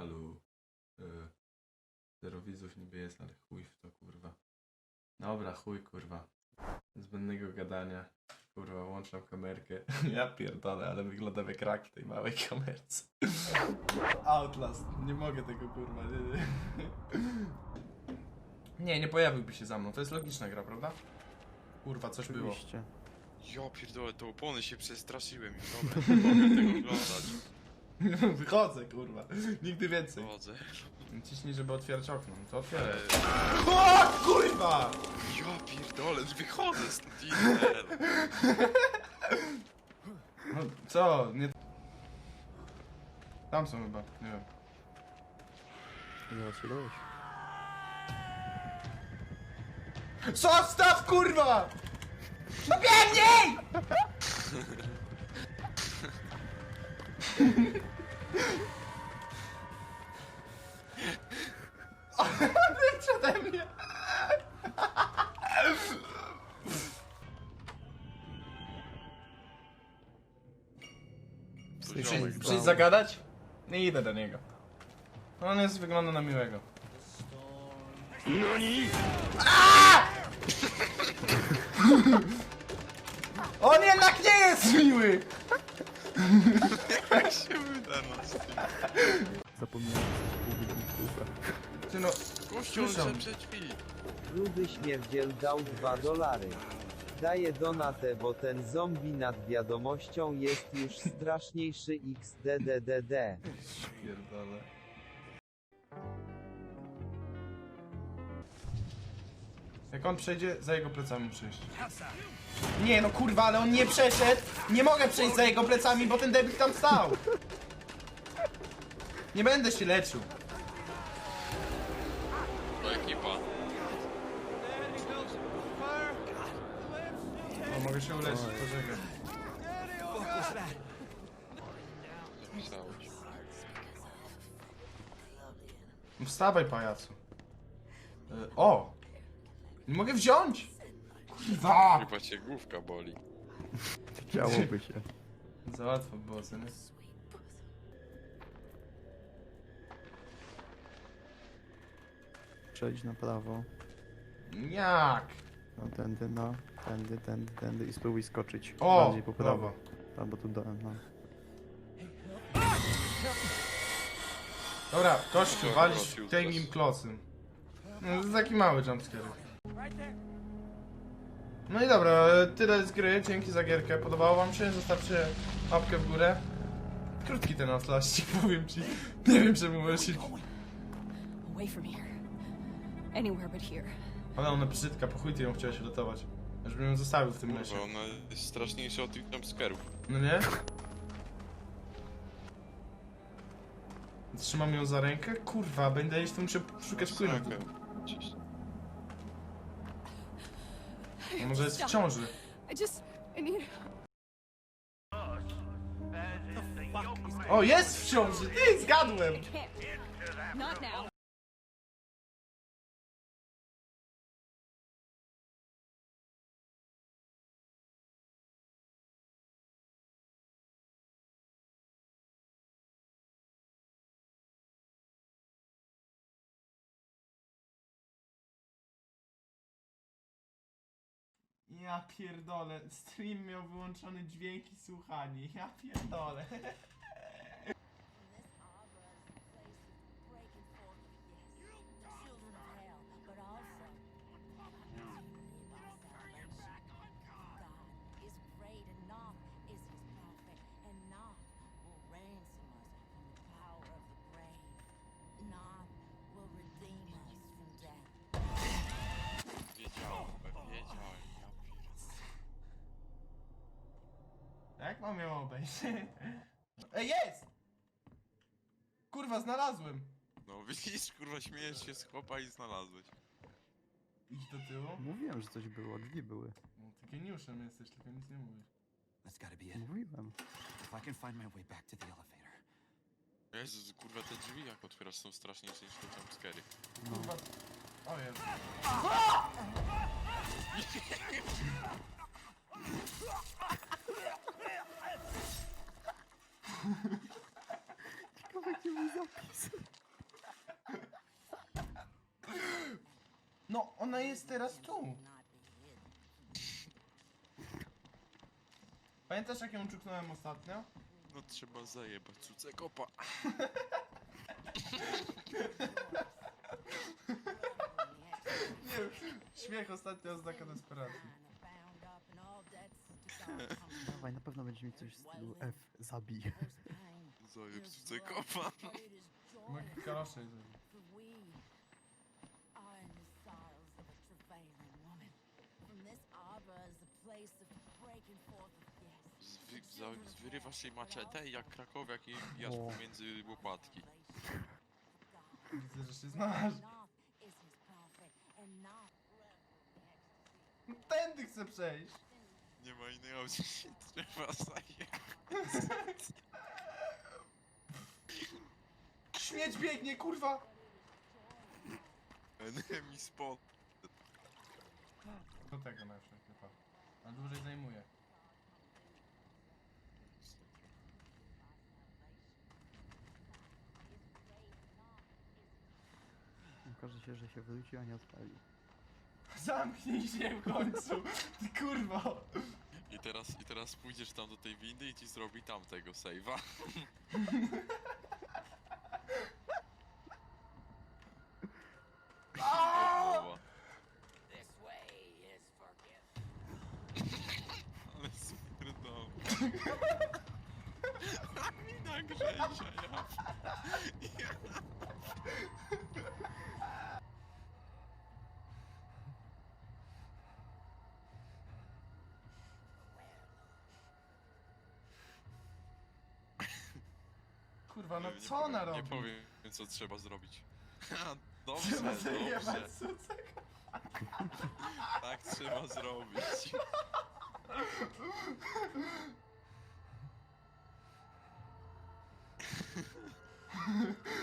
Halo. E, zero widzów niby jest, ale chuj w to kurwa. Dobra, chuj kurwa. Zbędnego gadania. Kurwa, włączam kamerkę. Ja pierdolę, ale wyglądam jak rak w tej małej kamerce. Outlast. Nie mogę tego kurwa. Nie, nie. nie, nie pojawiłby się za mną. To jest logiczna gra, prawda? Kurwa, coś było. Oczywiście. Ja pierdolę, to opony się przestraszyłem już, dobra, nie mogę tego oglądać. Wychodzę, kurwa. Nigdy więcej. Chodzę. Ciśnij, żeby otwierać okno. No To otwieraj. Eee, O, kurwa! ja pierdolę, wychodzę stąd idę. No co? Nie... Tam są chyba, nie wiem. Zaczęłeś. Zostaw, kurwa! No biegnij! Wyjdź ode mnie! To Przyjdź- zagadać? Nie idę do niego. On jest, wygląda na miłego. On jednak nie jest miły! Jak się wyda no z tym? Zapomniałem pół godziny Ty no, Gościu, on Słyszą. prze drzwi. Rudy śmierdziel dał 2 dolary. Daję donatę, bo ten zombie nad wiadomością jest już straszniejszy xddddd. pierdolę. Jak on przejdzie, za jego plecami przejść. Nie no kurwa, ale on nie przeszedł! Nie mogę przejść za jego plecami, bo ten debil tam stał! Nie będę się leczył. To ekipa. O, mogę się uleczyć, poczekaj. Zapisałeś. Wstawaj, pajacu. Y, O! Nie mogę wziąć! Kurwa! Chyba cię główka boli. Chciałoby się. Za łatwo było, co nie? Przejdź na prawo. Jak? No tędy, no. Tędy, tędy, tędy i spróbuj skoczyć. O! Bardziej po prawo. Albo tu do, no. Dobra, kościół, walisz tym klocem. No, to jest taki mały jumpscare. No i dobra, tyle z gry, dzięki za gierkę. Podobało wam się? Zostawcie łapkę w górę. Krótki ten Outlast, powiem ci. Nie wiem czemu możesz się... Away from here. Anywhere but here. Ale ona brzydka, po chuj ty ją chciałeś ratować. Aż bym ją zostawił w tym lesie. Kurwa, ona jest straszniejsza od tych jumpscarów. No nie? Trzymam ją za rękę? Kurwa, będę iść, to muszę szukać płynu. Może jest w ciąży? I just. I need. O, jest w ciąży! Ty, zgadłem! Not now. Ja pierdolę, stream miał wyłączony dźwięk i słuchanie. Ja pierdolę. Jak mam ją obejść? Ej, jest! Kurwa, znalazłem! No widzisz, kurwa, śmiejesz się z chłopa i znalazłeś. Idź do tyłu. Mówiłem, że coś było, drzwi były. No, ty geniuszem jesteś, tylko nic nie mówisz. That's gotta be it. Mówiłem. If I can find my way back to the elevator. Jezus, kurwa, te drzwi jak otwierasz są straszniejsze niż te jumpscary. Kurwa. O jest. Ciekawe, gdzie mój zapis. No, ona jest teraz tu. Pamiętasz jak ją czuknąłem ostatnio? No trzeba zajebać cudze kopa. Nie wiem, śmiech ostatnio oznaka desperacji. Dawaj, na pewno będzie mi coś w stylu F, zabij. Zajeb kopa. Mogę kalosze zrobić. Zwy, za, zwyrywasz jej maczetę i jak krakowiak i jasz O. pomiędzy łopatki. Widzę, że się znasz. Tędy chcę przejść. Nie ma innej opcji, się trzeba zajebać. Śmieć biegnie, kurwa! Enemy spot. Do tego na przykład chyba. A dłużej zajmuje. Okaże się, że się wróci, a nie odpalił. Zamknij się w końcu! Ty kurwo! I teraz, I teraz pójdziesz tam do tej windy i ci zrobi tamtego save'a. Kurwa. Ale spierdolę. Mina Grzesia, ja. ja. Kurwa, no Nie co ona powiem- robi? Nie powiem, co trzeba zrobić. dobrze, Trzeba dobrze. zajebać sucek. Tak trzeba zrobić.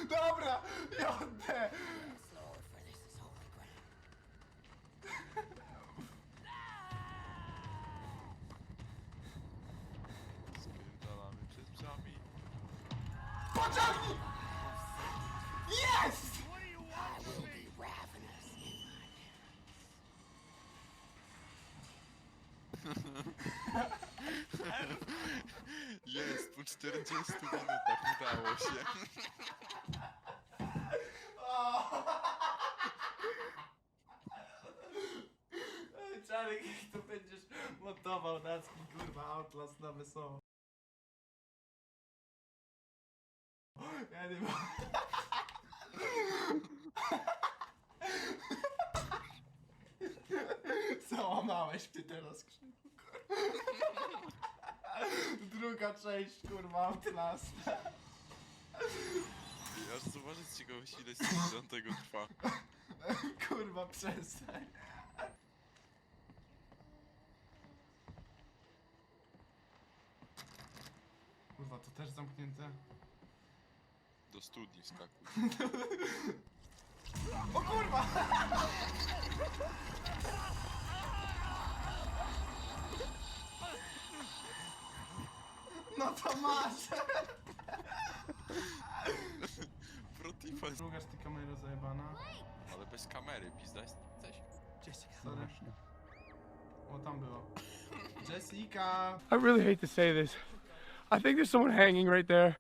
Dobra! Jadę! Jest, po 40 minutach udało się. Czarek, jak to będziesz montował nacki, kurwa, Outlast na wesoło. Ja nie mam. Załamałeś mnie teraz, Krzyku. Druga część, kurwa, Outlast. Aż zobaczyć ciekawość ile z tego trwa. Kurwa, przestań. Kurwa, to też zamknięte? Do studni skakuj. O kurwa! No to masz! Protifa jest... Drugaż ty kamera zajebana. Ale bez kamery, pizda jesteś. Jessica. Sorry. O, tam było. Jessica! I really hate to say this. I think there's someone hanging right there.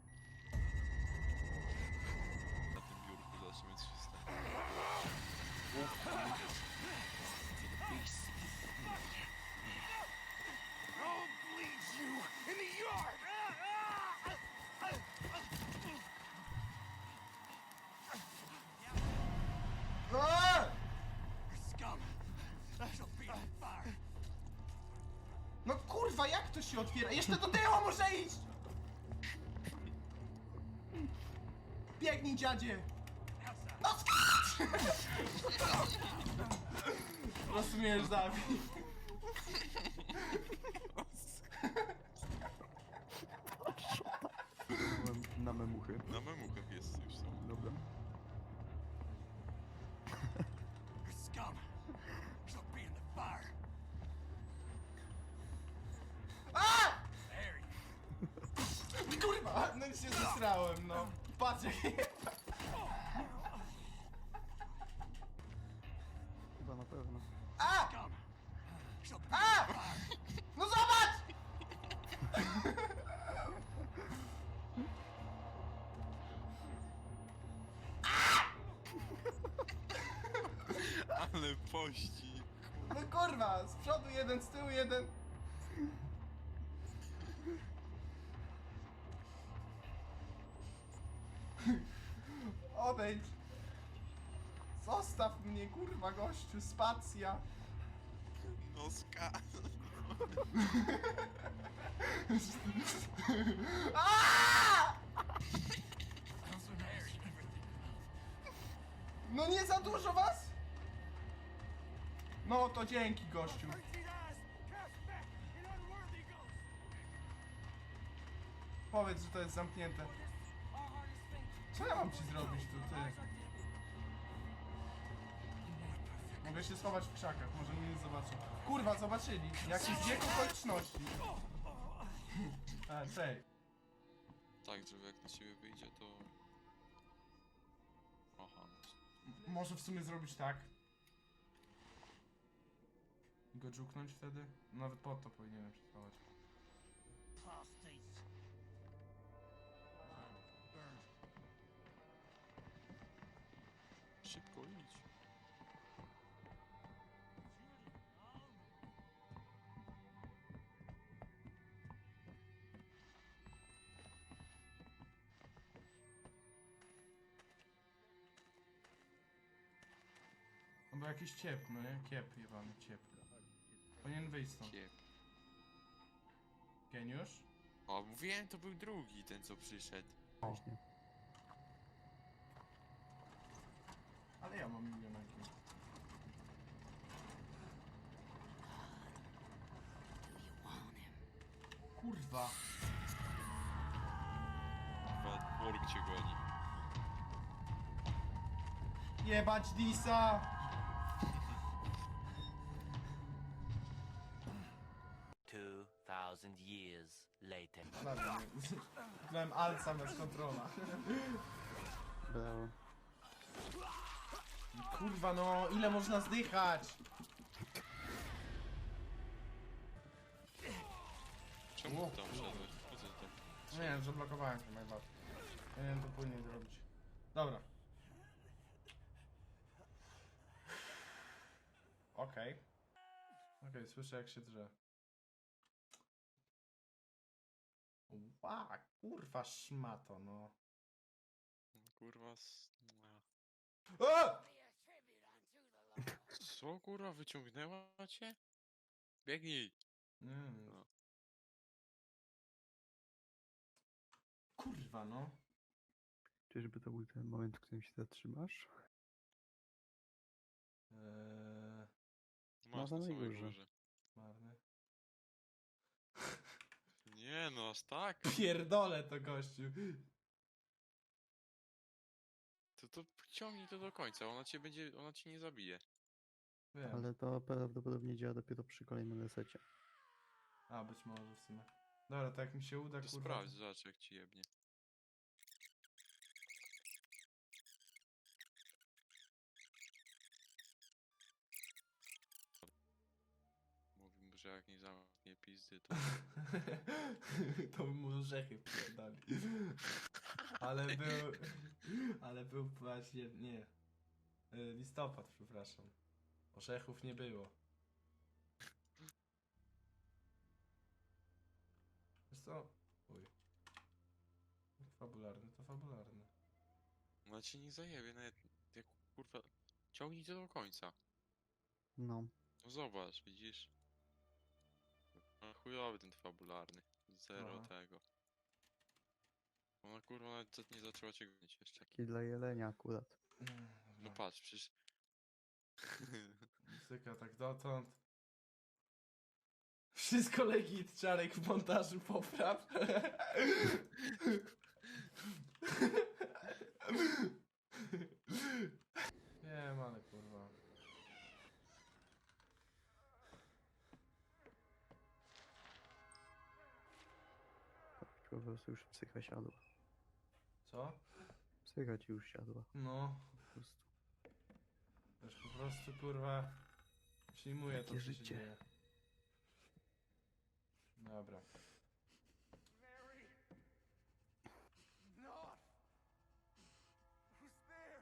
Kurwa, jak to się otwiera? Jeszcze do tyłu muszę iść! Biegnij, dziadzie! No skacz! Rozumiesz, Dawid? Kurwa, no się zesrałem, no. Pa patrz jak... Chyba na pewno. A! A! No zobacz! Ale pościg. No kurwa, z przodu jeden, z tyłu jeden. Zostaw mnie, kurwa, gościu, spacja. No ska... No nie za dużo was? No to dzięki, gościu. Powiedz, że to jest zamknięte. Co ja mam ci zrobić tu, ty? Mogę się schować w krzakach, może mnie nie zobaczą. Kurwa, zobaczyli. Jakiś bieg okoliczności. A, cześć. Tak, żeby jak na ciebie wyjdzie, to... Aha, no. Może w sumie zrobić tak. I Go dżuknąć wtedy? Nawet po to powinienem się No jakiś ciep, no nie? Kiep jebany, ciep. Powinien wyjść stąd. Kiep. Geniusz? O, mówiłem, to był drugi, ten co przyszedł. Właśnie. Ale ja mam milion IQ. Kurwa. Chyba work cię goni. Jebać Disa! Thousand years later. Grałem alt zamiast kontrola. Brawo. Kurwa no, ile można zdychać? Czemu ty tam szedłeś? Po co ty tam? Nie wiem, zablokowałem się najbardziej. Powinienem to później zrobić. Dobra. Okej. Okej, słyszę jak się drze. Ła, kurwa szmato, no. Kurwa... s- a. A! Co kurwa, wyciągnęła cię? Biegnij! Wiem. No. Kurwa, no. Czyżby to był ten moment, w którym się zatrzymasz? Eee, Masz na samej górze. marny. Nie no, aż tak? Pierdolę to gościu. To to ciągnij to do końca, ona cię będzie, ona cię nie zabije. Wiem. Ale to prawdopodobnie działa dopiero przy kolejnym resecie. A, być może w sumie. Dobra, to jak mi się uda, To kurwa. sprawdź, zobacz jak ci jebnie. Mówimy, że jak nie pizdy, to... bym mu orzechy pierdali. Ale był... Ale był właśnie... Nie. Y, Listopad, przepraszam. Orzechów nie było. Wiesz co? Uj. Fabularny to fabularny. Ona cię nie zajebie, nawet jak kurwa... Ciągnij to do końca. No. No zobacz, widzisz? No chujowy ten fabularny. Zero Aha. tego. Ona kurwa nawet za- nie zaczęła cię gonić jeszcze. Taki dla jelenia akurat. No patrz, przecież... Muzyka tak dotąd. Wszystko legit, Czarek w montażu popraw. Wiem, ale prostu już psycha siadła. Co? Słychać już siadła. No, Po prostu. już po prostu kurwa przyjmuję to, Jakie co się życie. dzieje. Dobra. Mary! Not! Who's there?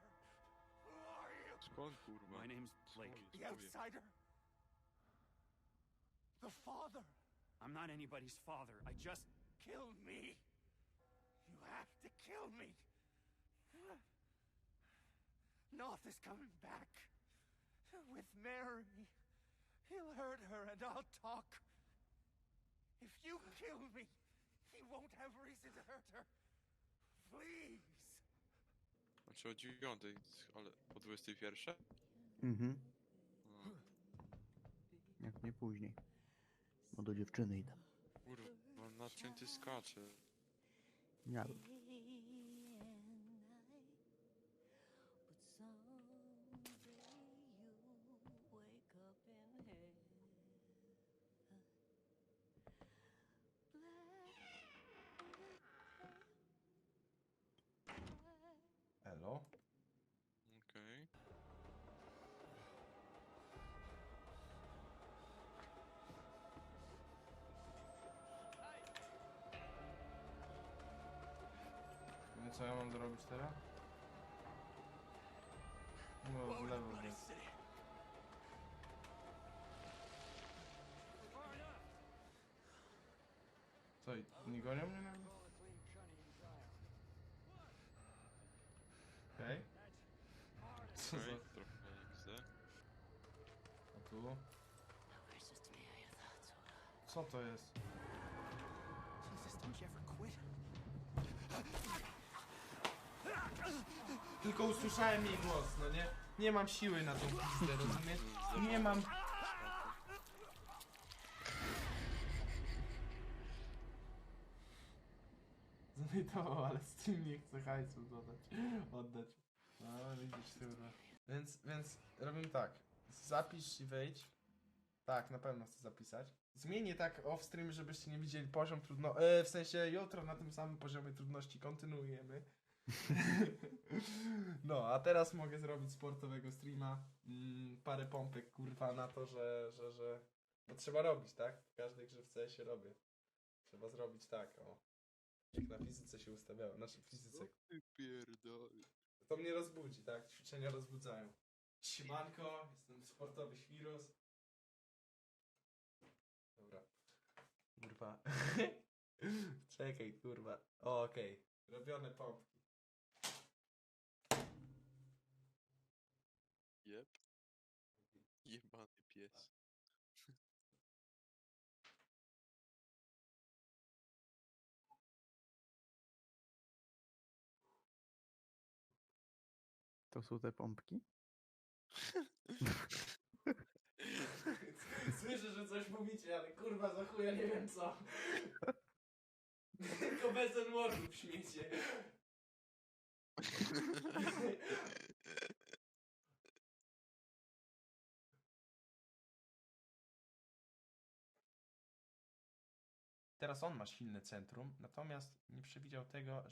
Who are you? Skąd kurwa? My name's Blake. The outsider? The father? I'm not anybody's father. I just. Kill me! You have to kill me! North is coming back. With Mary. He'll hurt her and I'll talk. If you kill me, he won't have reason to hurt her. Please! Znaczy o dziewiątej, ale o 21? Mhm. No, Jak nie później. Bo do dziewczyny idę. kurwa, mam nacięty skacze. Nie wiem. Co ja mam zrobić teraz? No, w lewo, więc. Co, nie gonią mnie nagle? Okej. Co Okej, za... trochę XD. A tu? Co to jest? Jesus, don't you ever quit? Tylko usłyszałem jej głos, no nie? Nie mam siły na tą pizdę, rozumiesz? Nie mam... Zmytował, ale Steam nie chce hajsu dodać, oddać. No, widzisz, kurwa. Więc, więc robimy tak. Zapisz i wejdź. Tak, na pewno chcę zapisać. Zmienię tak off-stream, żebyście nie widzieli poziom trudno... E, w sensie jutro na tym samym poziomie trudności kontynuujemy. No, a teraz mogę zrobić sportowego streama. Mm, parę pompek, kurwa, na to, że, że, że... Bo trzeba robić, tak? W każdej grze w się robię. Trzeba zrobić tak, o. Jak na fizyce się ustawiało, znaczy w fizyce. Ty pierdol. To mnie rozbudzi, tak? Ćwiczenia rozbudzają. Siemanko, jestem sportowy świrus. Dobra. Kurwa. Czekaj, kurwa. O, okej. Robione pompki. Jeb. Jebany pies. To są te pompki? Słyszę, że coś mówicie, ale kurwa za chuja nie wiem co. Tylko bez ten w śmiecie. Teraz on ma silne centrum, natomiast nie przewidział tego,